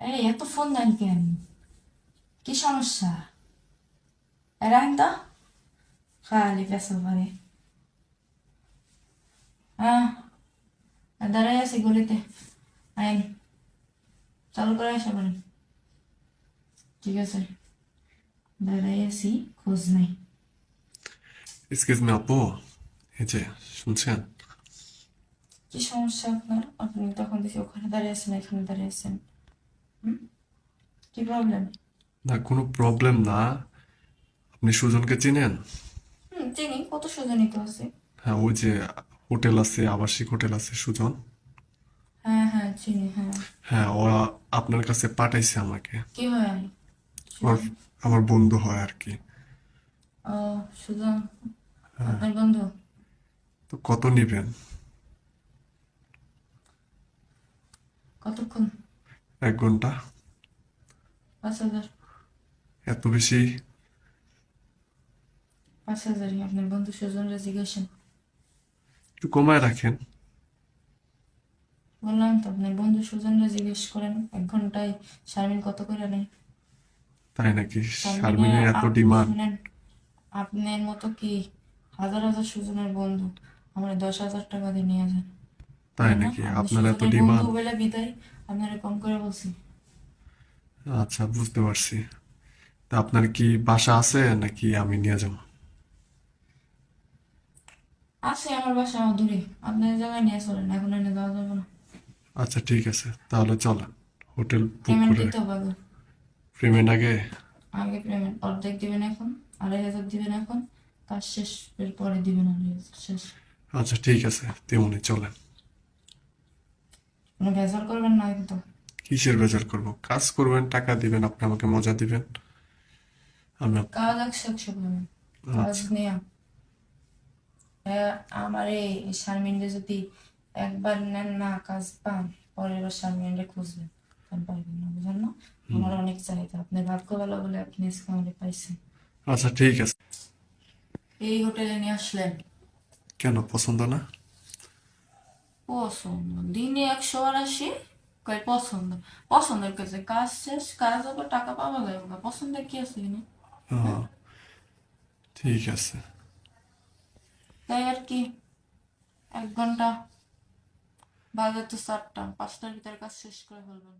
এই এত ফোন দেন কেন কি সমস্যা এরান তো খালি পেছল পারে হ্যাঁ দাঁড়াই আছি গলিতে আইন চালু করে আসা পারেন ঠিক আছে দাঁড়াই আছি খোঁজ নাই এক্সকিউজ মি আপু এই যে শুনছেন কি সমস্যা আপনার আপনি তখন দেখি ওখানে দাঁড়িয়ে আছেন এখানে দাঁড়িয়ে আছেন? কি প্রবলেম না কোনো প্রবলেম না। আপনি সুজনকে চিনেন? হুম চিনি। কত সুজনিত আছে। হ্যাঁ ওই যে হোটেল আছে আবাসিক হোটেল আছে সুজন। হ্যাঁ হ্যাঁ চিনি হ্যাঁ। হ্যাঁ ওরা আপনার কাছে পাঠাইছে আমাকে। কি হয়? ওর আমার বন্ধু হয় আর কি। ও সুজন আপনার বন্ধু? তো কত নিবেন? কতক্ষণ? এক ঘণ্টা? পাঁচ হাজার। এত বেশি? পাঁচ হাজারই আপনার বন্ধু একটু কমায় রাখেন। বললাম তো আপনার বন্ধু জিজ্ঞেস করেন এক ঘন্টায় শারমিন কত করে নেয়? তাই নাকি? শারমিনের শারমিনের এত ডিমান্ড। আপনার মতো কি হাজার হাজার সুজনের বন্ধু আমরা দশ হাজার টাকা দিয়ে নিয়ে যান তাই? নাকি? আপনি আপনার এত ডিমান্ড। বন্ধু বিদায় কম করে বলছি আচ্ছা বুঝতে পারছি। তা আপনার কি বাসা আছে নাকি আমি নিয়ে যাব? আছে আমার বাসা আমার দূরে। আপনার জায়গায় নিয়ে চলেন এখন এনে দেওয়া যাবে না। আচ্ছা ঠিক আছে। তাহলে চলেন হোটেল বুক পেমেন্ট করে। দিতে হবে আগে। পেমেন্ট আগে? আগে পেমেন্ট অর্ধেক দিবেন এখন আড়াই হাজার দিবেন এখন কাজ শেষ এর পরে দিবেন আড়াই হাজার শেষ। আচ্ছা ঠিক আছে তেমনি চলেন। কোনো ভেজাল করবেন না কিন্তু। কিসের বেজার করব? কাজ করবেন টাকা দিবেন আপনি আমাকে মজা দিবেন। আমি আপ- কাজ একশো করবেন কাজ আচ্ছা। নেয়া। আমার এই যদি একবার নেন না কাজ পান পরের বার শারমিনরে খুঁজবেন। না আমার অনেক চাহিদা। আপনার ভাগ্য ভালো বলে আপনি আজকে আমাকে পাইছেন। আচ্ছা ঠিক আছে। এই হোটেলে নিয়ে আসলেন। কেন পছন্দ না? পছন্দ। দিনে একশো বার আসি কয় পছন্দ। পছন্দের কাছে কাজ শেষ কাজ হবে টাকা পাওয়া যাবে না। পছন্দের কি আছে কিনা ঠিক আছে। তাই আর কি এক ঘণ্টা বাজার তো চারটা পাঁচটার ভিতরে কাজ শেষ করে ফেলবেন।